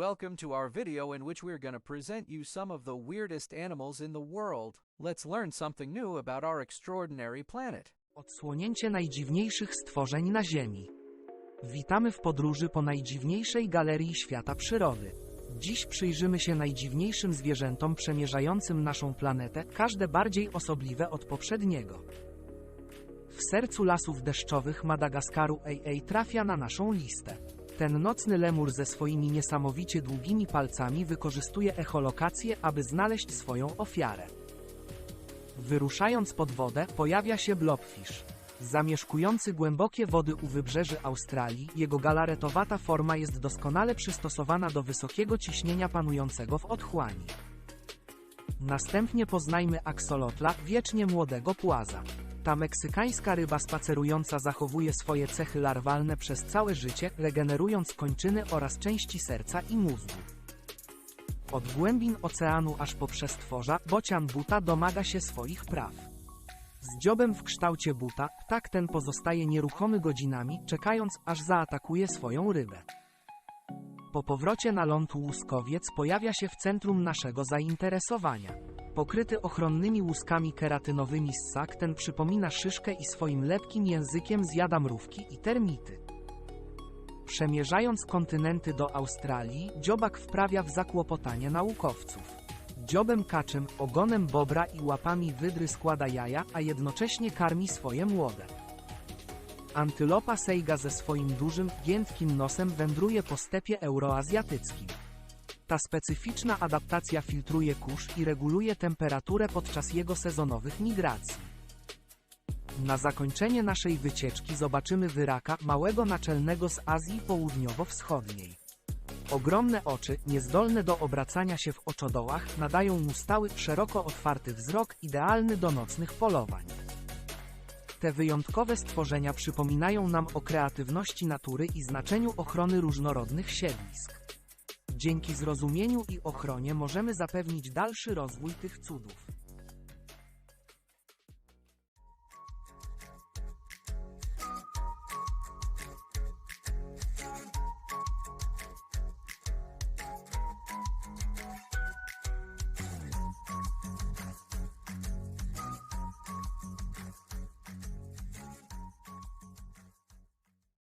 Welcome to our video in which we're to present you some of the weirdest animals in the world. Let's learn something new about our extraordinary planet. Odsłonięcie najdziwniejszych stworzeń na Ziemi. Witamy w podróży po najdziwniejszej galerii świata przyrody. Dziś przyjrzymy się najdziwniejszym zwierzętom przemierzającym naszą planetę, każde bardziej osobliwe od poprzedniego. W sercu lasów deszczowych Madagaskaru AA trafia na naszą listę. Ten nocny lemur ze swoimi niesamowicie długimi palcami wykorzystuje echolokację, aby znaleźć swoją ofiarę. Wyruszając pod wodę, pojawia się blobfish. Zamieszkujący głębokie wody u wybrzeży Australii, jego galaretowata forma jest doskonale przystosowana do wysokiego ciśnienia panującego w otchłani. Następnie poznajmy aksolotla, wiecznie młodego płaza. Ta meksykańska ryba spacerująca zachowuje swoje cechy larwalne przez całe życie, regenerując kończyny oraz części serca i mózgu. Od głębin oceanu aż po przestworza, bocian buta domaga się swoich praw. Z dziobem w kształcie buta, ptak ten pozostaje nieruchomy godzinami, czekając aż zaatakuje swoją rybę. Po powrocie na ląd łuskowiec pojawia się w centrum naszego zainteresowania. Pokryty ochronnymi łuskami keratynowymi ssak ten przypomina szyszkę i swoim lepkim językiem zjada mrówki i termity. Przemierzając kontynenty do Australii, dziobak wprawia w zakłopotanie naukowców. Dziobem kaczym, ogonem bobra i łapami wydry składa jaja, a jednocześnie karmi swoje młode. Antylopa sejga ze swoim dużym, giętkim nosem wędruje po stepie euroazjatyckim. Ta specyficzna adaptacja filtruje kurz i reguluje temperaturę podczas jego sezonowych migracji. Na zakończenie naszej wycieczki zobaczymy wyraka, małego naczelnego z Azji Południowo-Wschodniej. Ogromne oczy, niezdolne do obracania się w oczodołach, nadają mu stały, szeroko otwarty wzrok, idealny do nocnych polowań. Te wyjątkowe stworzenia przypominają nam o kreatywności natury i znaczeniu ochrony różnorodnych siedlisk. Dzięki zrozumieniu i ochronie możemy zapewnić dalszy rozwój tych cudów.